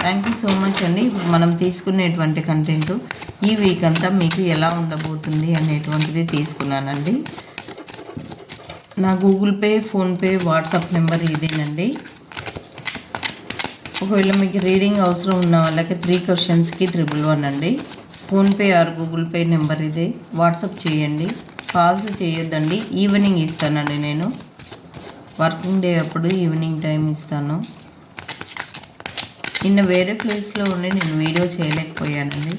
Thank you so much అండి. ఇప్పుడు మనం తీసుకునేటువంటి కంటెంట్ ఈ వీక్ అంతా మీకు ఎలా ఉండబోతుంది అనేటువంటిది తీసుకున్నానండి. నా Google pay PhonePe WhatsApp number ఇదేనండి. ఒకవేళ మీకు రీడింగ్ అవసరం ఉన్న వాళ్ళకి త్రీ క్వశ్చన్స్కి త్రిబుల్ వన్ అండి. PhonePe or Google pay number ఇదే. వాట్సాప్ చేయండి. కాల్స్ చేయొద్దండి. ఈవినింగ్ ఇస్తానండి నేను. వర్కింగ్ డే అప్పుడు ఈవినింగ్ టైం ఇస్తాను. నిన్న వేరే ప్లేస్లో ఉండి నేను వీడియో చేయలేకపోయానండి.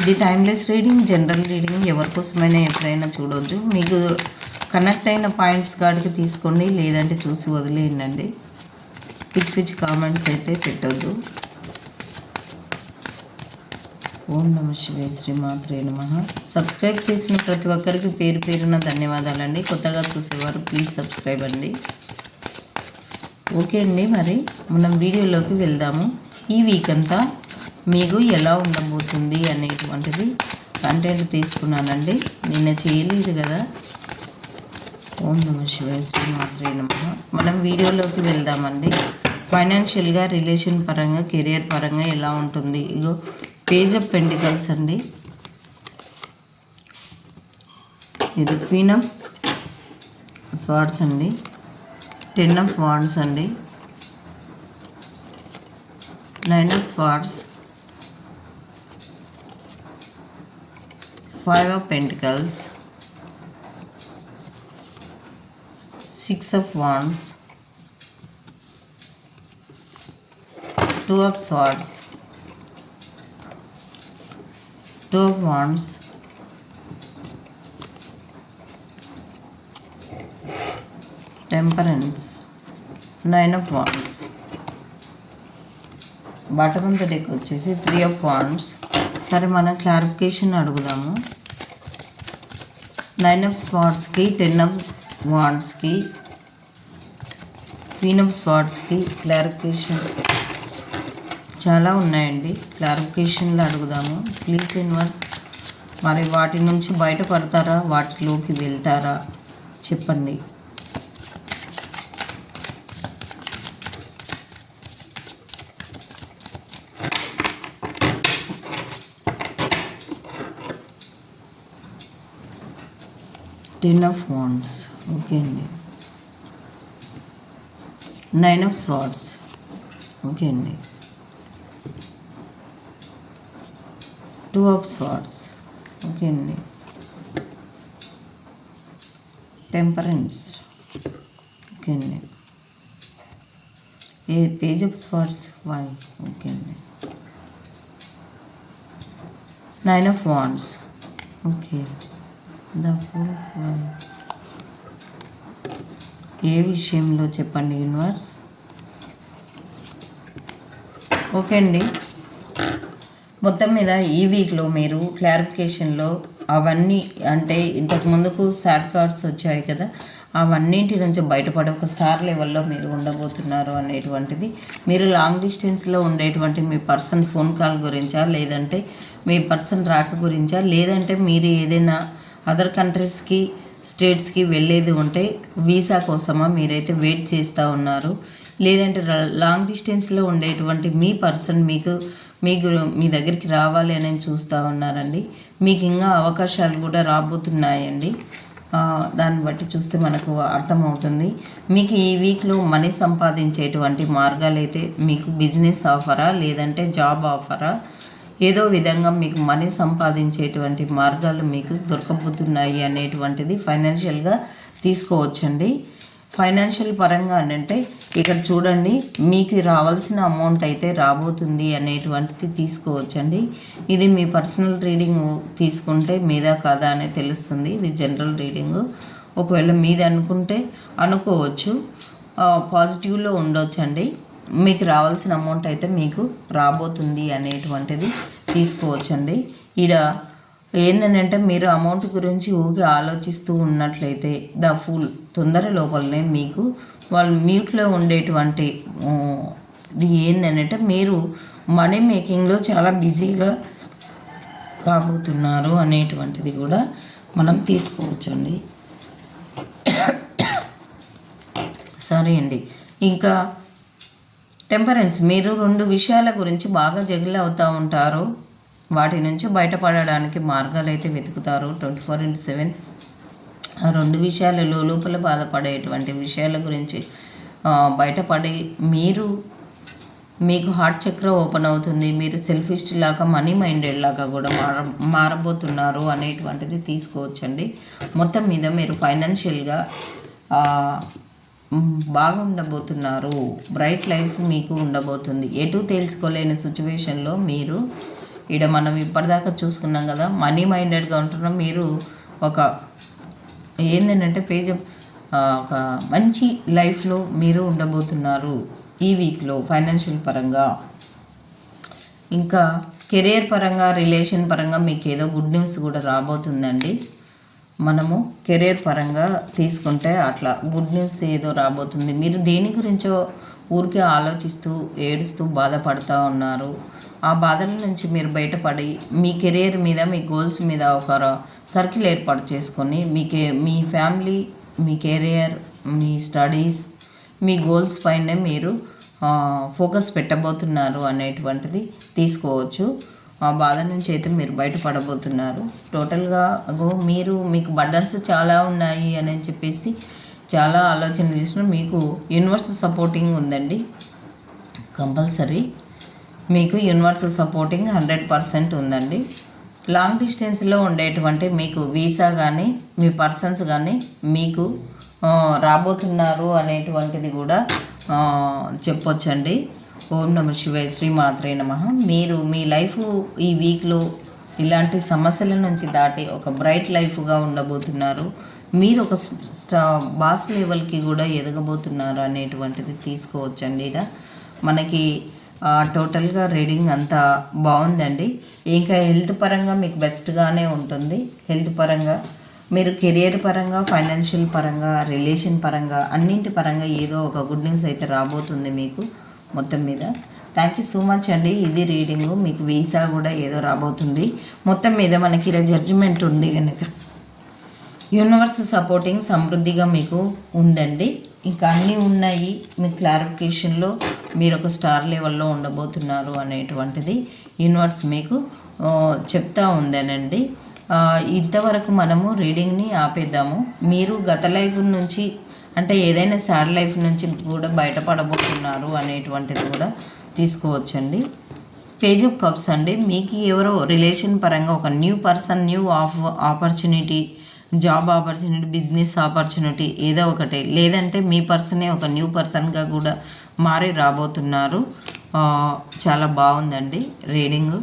ఇది టైమ్లెస్ రీడింగ్ జనరల్ రీడింగ్ ఎవరి కోసమైనా ఎప్పుడైనా చూడవచ్చు మీకు కనెక్ట్ అయిన పాయింట్స్ కాడికి తీసుకోండి లేదంటే చూసి వదిలేయండి. పిచ్చి పిచ్చి కామెంట్స్ అయితే పెట్టొద్దు. ఓం నమ శివే శ్రీమాత్రే నమ. సబ్స్క్రైబ్ చేసిన ప్రతి ఒక్కరికి పేరు పేరున ధన్యవాదాలండి. కొత్తగా చూసేవారు ప్లీజ్ సబ్స్క్రైబ్ అండి. ఓకే అండి మరి మనం వీడియోలోకి వెళ్దాము. ఈ వీక్ అంతా మీకు ఎలా ఉండబోతుంది అనేటువంటిది కంటెంట్ తీసుకున్నానండి. నిన్న చేయలేదు కదా. ఓం నమ శివాయ శ్రీమాత్రే నమ. మనం వీడియోలోకి వెళ్దామండి. ఫైనాన్షియల్గా రిలేషన్ పరంగా కెరియర్ పరంగా ఎలా ఉంటుంది? ఇగో పేజ్ ఆఫ్ పెంటికల్స్ అండి. ఇది క్వీన్ ఆఫ్ స్వార్డ్స్ అండి. టెన్ ఆఫ్ వాండ్స్ అండి. Nine of swords five of pentacles. Six of wands. Two of swords two of temperance. Nine of wands. Bottom of the deck వచ్చేసి three of wands సరే మనం clarification అడుగుదాము. Nine of స్వాట్స్కి ten of వాండ్స్కి queen of స్వాట్స్కి clarification చాలా ఉన్నాయండి. క్లారిఫికేషన్లు అడుగుదాము. ప్లీజ్ ఇన్వర్స్ మరి వాటి నుంచి బయటపడతారా? వాటిలోకి వెళ్తారా? చెప్పండి. టెన్ ఆఫ్ వాండ్స్ ఓకే అండి. నైన్ ఆఫ్ స్వాడ్స్ ఓకే అండి. టూ ఆఫ్ స్వార్డ్స్ ఓకే అండి టెంపరెన్స్ ఓకే అండి ఏ page of swords why okay అండి nine of wands okay the four ఏ విషయంలో చెప్పండి యూనివర్స్ ఓకే అండి. మొత్తం మీద ఈ వీక్లో మీరు క్లారిఫికేషన్లో అవన్నీ అంటే ఇంతకు ముందుకు సాడ్ కార్డ్స్ వచ్చాయి కదా అవన్నింటి నుంచి బయటపడి ఒక స్టార్ లెవెల్లో మీరు ఉండబోతున్నారు అనేటువంటిది మీరు లాంగ్ డిస్టెన్స్లో ఉండేటువంటి మీ పర్సన్ ఫోన్ కాల్ గురించా లేదంటే మీ పర్సన్ రాక గురించా లేదంటే మీరు ఏదైనా అదర్ కంట్రీస్కి స్టేట్స్కి వెళ్ళేది ఉంటే వీసా కోసమా మీరైతే వెయిట్ చేస్తూ ఉన్నారు? లేదంటే లాంగ్ డిస్టెన్స్లో ఉండేటువంటి మీ పర్సన్ మీకు మీకు మీ దగ్గరికి రావాలి అని చూస్తూ ఉన్నారండి. మీకు ఇంకా అవకాశాలు కూడా రాబోతున్నాయండి. దాన్ని బట్టి చూస్తే మనకు అర్థమవుతుంది. మీకు ఈ వీక్లో మనీ సంపాదించేటువంటి మార్గాలు అయితే మీకు బిజినెస్ ఆఫరా లేదంటే జాబ్ ఆఫరా ఏదో విధంగా మీకు మనీ సంపాదించేటువంటి మార్గాలు మీకు దొరకబోతున్నాయి అనేటువంటిది ఫైనాన్షియల్గా తీసుకోవచ్చండి. ఫైనాన్షియల్ పరంగా అంటే ఇక్కడ చూడండి మీకు రావాల్సిన అమౌంట్ అయితే రాబోతుంది అనేటువంటిది తీసుకోవచ్చండి. ఇది మీ పర్సనల్ రీడింగ్ తీసుకుంటే మీదా కాదా అనేది తెలుస్తుంది. ఇది జనరల్ రీడింగ్. ఒకవేళ మీది అనుకుంటే అనుకోవచ్చు. పాజిటివ్లో ఉండొచ్చండి. మీకు రావాల్సిన అమౌంట్ అయితే మీకు రాబోతుంది అనేటువంటిది తీసుకోవచ్చండి. ఈడ ఏంటంటే మీరు అమౌంట్ గురించి ఊగి ఆలోచిస్తూ ఉన్నట్లయితే ద ఫుల్ తొందర లోపలనే మీకు వాళ్ళు మ్యూట్లో ఉండేటువంటి ఏంటంటే మీరు మనీ మేకింగ్లో చాలా బిజీగా కాబోతున్నారు అనేటువంటిది కూడా మనం తీసుకోవచ్చండి. సరే అండి. ఇంకా టెంపరెన్స్ మీరు రెండు విషయాల గురించి బాగా జగిల్ అవుతూ ఉంటారు. వాటి నుంచి బయటపడడానికి మార్గాలు అయితే వెతుకుతారు. ట్వంటీ ఫోర్ ఇంటూ సెవెన్ ఆ రెండు విషయాలలో లోపల బాధపడేటువంటి విషయాల గురించి బయటపడి మీరు మీకు హార్ట్ చక్ర ఓపెన్ అవుతుంది. మీరు సెల్ఫిస్ట్ లాగా మనీ మైండెడ్ లాగా కూడా మార మారబోతున్నారు అనేటువంటిది తీసుకోవచ్చండి. మొత్తం మీద మీరు ఫైనాన్షియల్గా బాగా ఉండబోతున్నారు. బ్రైట్ లైఫ్ మీకు ఉండబోతుంది. ఎటు తేల్చుకోలేని సిచ్యువేషన్లో మీరు ఈడ మనం ఇప్పటిదాకా చూసుకున్నాం కదా మనీ మైండెడ్గా ఉంటున్నాం మీరు ఒక ఏంటంటే పేజ్ ఒక మంచి లైఫ్లో మీరు ఉండబోతున్నారు ఈ వీక్లో ఫైనాన్షియల్ పరంగా. ఇంకా కెరియర్ పరంగా రిలేషన్ పరంగా మీకు ఏదో గుడ్ న్యూస్ కూడా రాబోతుందండి. మనము కెరియర్ పరంగా తీసుకుంటే అట్లా గుడ్ న్యూస్ ఏదో రాబోతుంది. మీరు దేని గురించో ఊరికే ఆలోచిస్తూ ఏడుస్తూ బాధపడుతూ ఉన్నారు. ఆ బాధల నుంచి మీరు బయటపడి మీ కెరియర్ మీద మీ గోల్స్ మీద ఒక సర్కిల్ ఏర్పాటు చేసుకొని మీకే మీ ఫ్యామిలీ మీ కెరియర్ మీ స్టడీస్ మీ గోల్స్ పైనే మీరు ఫోకస్ పెట్టబోతున్నారు అనేటువంటిది తీసుకోవచ్చు. ఆ బాధ నుంచి అయితే మీరు బయటపడబోతున్నారు. టోటల్గా అగో మీరు మీకు బర్డన్స్ చాలా ఉన్నాయి అని చెప్పేసి చాలా ఆలోచన చేసిన మీకు యూనివర్స్ సపోర్టింగ్ ఉందండి. కంపల్సరీ. మీకు యూనివర్స్ సపోర్టింగ్ హండ్రెడ్ పర్సెంట్ ఉందండి. లాంగ్ డిస్టెన్స్లో ఉండేటువంటి మీకు వీసా కానీ మీ పర్సన్స్ కానీ మీకు రాబోతున్నారు అనేటువంటిది కూడా చెప్పొచ్చండి. ఓం నమ శివాయ శ్రీ మాత్రే నమ. మీరు మీ లైఫ్ ఈ వీక్లో ఇలాంటి సమస్యల నుంచి దాటి ఒక బ్రైట్ లైఫ్గా ఉండబోతున్నారు. మీరు ఒక స్టా బాస్ లెవెల్కి కూడా ఎదగబోతున్నారు అనేటువంటిది తీసుకోవచ్చండి ఇలా మనకి టోటల్గా రీడింగ్ అంతా బాగుందండి. ఇంకా హెల్త్ పరంగా మీకు బెస్ట్గానే ఉంటుంది. హెల్త్ పరంగా మీరు కెరియర్ పరంగా ఫైనాన్షియల్ పరంగా రిలేషన్ పరంగా అన్నింటి పరంగా ఏదో ఒక గుడ్ న్యూస్ అయితే రాబోతుంది మీకు మొత్తం మీద. థ్యాంక్ యూ సో మచ్ అండి. ఇది రీడింగు. మీకు వీసా కూడా ఏదో రాబోతుంది. మొత్తం మీద మనకి ఇలా జడ్జిమెంట్ ఉంది కనుక యూనివర్స్ సపోర్టింగ్ సమృద్ధిగా మీకు ఉందండి. ఇంకా అన్నీ ఉన్నాయి. మీ క్లారిఫికేషన్లో మీరు ఒక స్టార్ లెవెల్లో ఉండబోతున్నారు అనేటువంటిది యూనివర్స్ మీకు చెప్తా ఉందనండి. ఇంతవరకు మనము రీడింగ్ని ఆపేద్దాము. మీరు గత లైఫ్ నుంచి అంటే ఏదైనా సాడ్ లైఫ్ నుంచి కూడా బయటపడబోతున్నారు అనేటువంటిది కూడా తీసుకోవచ్చండి. పేజ్ ఆఫ్ కప్స్ అండి. మీకు ఎవరో రిలేషన్ పరంగా ఒక new person new of opportunity job opportunity business opportunity ఏదో ఒకటి. లేదంటే మీ పర్సనే ఒక న్యూ పర్సన్గా కూడా మారి రాబోతున్నారు. చాలా బాగుందండి రీడింగ్.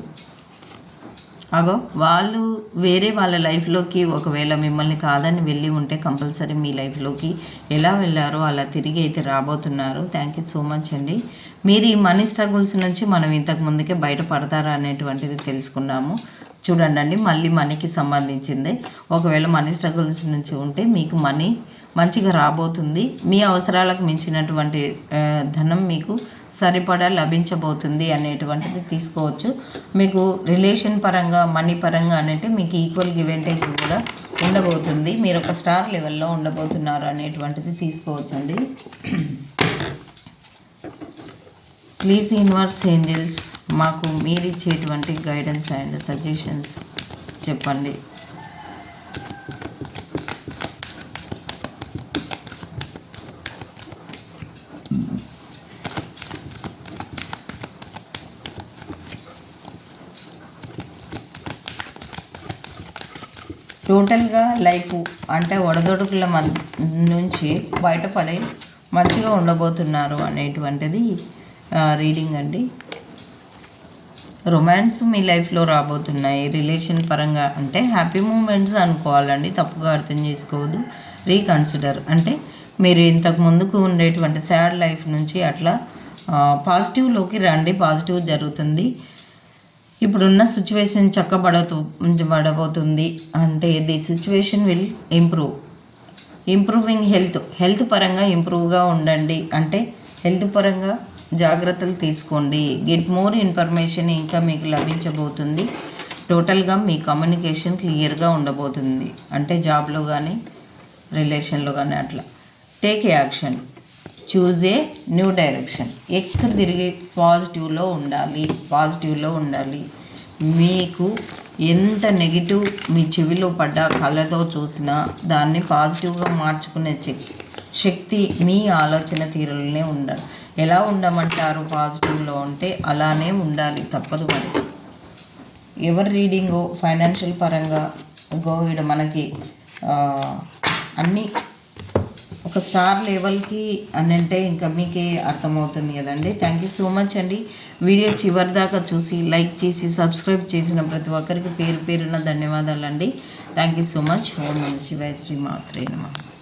అగో వాళ్ళు వేరే వాళ్ళ లైఫ్లోకి ఒకవేళ మిమ్మల్ని కాదని వెళ్ళి ఉంటే కంపల్సరీ మీ లైఫ్లోకి ఎలా వెళ్ళారో అలా తిరిగి అయితే రాబోతున్నారు. థ్యాంక్ యూ సో మచ్ అండి. మీరు ఈ మనీ స్ట్రగుల్స్ నుంచి మనం ఇంతకు ముందుకే బయటపడతారా అనేటువంటిది తెలుసుకున్నాము. చూడండి మళ్ళీ మనీకి సంబంధించింది. ఒకవేళ మనీ స్ట్రగుల్స్ నుంచి ఉంటే మీకు మనీ మంచిగా రాబోతుంది. మీ అవసరాలకు మించినటువంటి ధనం మీకు సరిపడా లభించబోతుంది అనేటువంటిది తీసుకోవచ్చు. మీకు రిలేషన్ పరంగా మనీ పరంగా అంటే మీకు ఈక్వల్ గివ్ అండ్ టేక్ కూడా ఉండబోతుంది. మీరు ఒక స్టార్ లెవెల్లో ఉండబోతున్నారు అనేటువంటిది తీసుకోవచ్చండి. Please universe angels. మాకు మీరు ఇచ్చేటువంటి గైడెన్స్ అండ్ సజెషన్స్ చెప్పండి. టోటల్గా లైఫ్ అంటే వడదొడుకుల మ నుంచి బయటపడి మంచిగా ఉండబోతున్నారు అనేటువంటిది రీడింగ్ అండి. రొమాన్స్ మీ లైఫ్లో రాబోతున్నాయి. రిలేషన్ పరంగా అంటే హ్యాపీ మూమెంట్స్ అనుకోవాలండి. తప్పుగా అర్థం చేసుకోవద్దు. రీకన్సిడర్ అంటే మీరు ఇంతకు ముందుకు ఉండేటువంటి సాడ్ లైఫ్ నుంచి అట్లా పాజిటివ్లోకి రండి. పాజిటివ్ జరుగుతుంది. ఇప్పుడున్న సిచ్యువేషన్ చక్కబడతూ పడబోతుంది అంటే the situation will improve improving health health పరంగా ఇంప్రూవ్గా ఉండండి. అంటే హెల్త్ పరంగా జాగ్రత్తలు తీసుకోండి. గెట్ మోర్ ఇన్ఫర్మేషన్ ఇంకా మీకు లభించబోతుంది. టోటల్గా మీ కమ్యూనికేషన్ క్లియర్గా ఉండబోతుంది. అంటే జాబ్లో కానీ రిలేషన్లో కానీ అట్లా. Take action choose a new direction ఎక్కడ తిరిగి పాజిటివ్లో ఉండాలి? పాజిటివ్లో ఉండాలి. మీకు ఎంత నెగిటివ్ మీ చెవిలో పడ్డ కళ్ళతో చూసినా దాన్ని పాజిటివ్గా మార్చుకునే శక్తి మీ ఆలోచన తీరులోనే ఉండాలి. ఎలా ఉండమంటారు పాజిటివ్లో ఉంటే అలానే ఉండాలి తప్పదు మరి. ఎవరి రీడింగు ఫైనాన్షియల్ పరంగా గో మనకి అన్నీ ఒక స్టార్ లెవెల్కి అని అంటే ఇంకా మీకే అర్థమవుతుంది కదండి. థ్యాంక్ యూ సో మచ్ అండి. వీడియో చివరి దాకా చూసి లైక్ చేసి సబ్స్క్రైబ్ చేసిన ప్రతి ఒక్కరికి పేరు పేరున ధన్యవాదాలు అండి థ్యాంక్ యూ సో మచ్. ఓం నమ శివాయ శ్రీ మాత్రే నమః.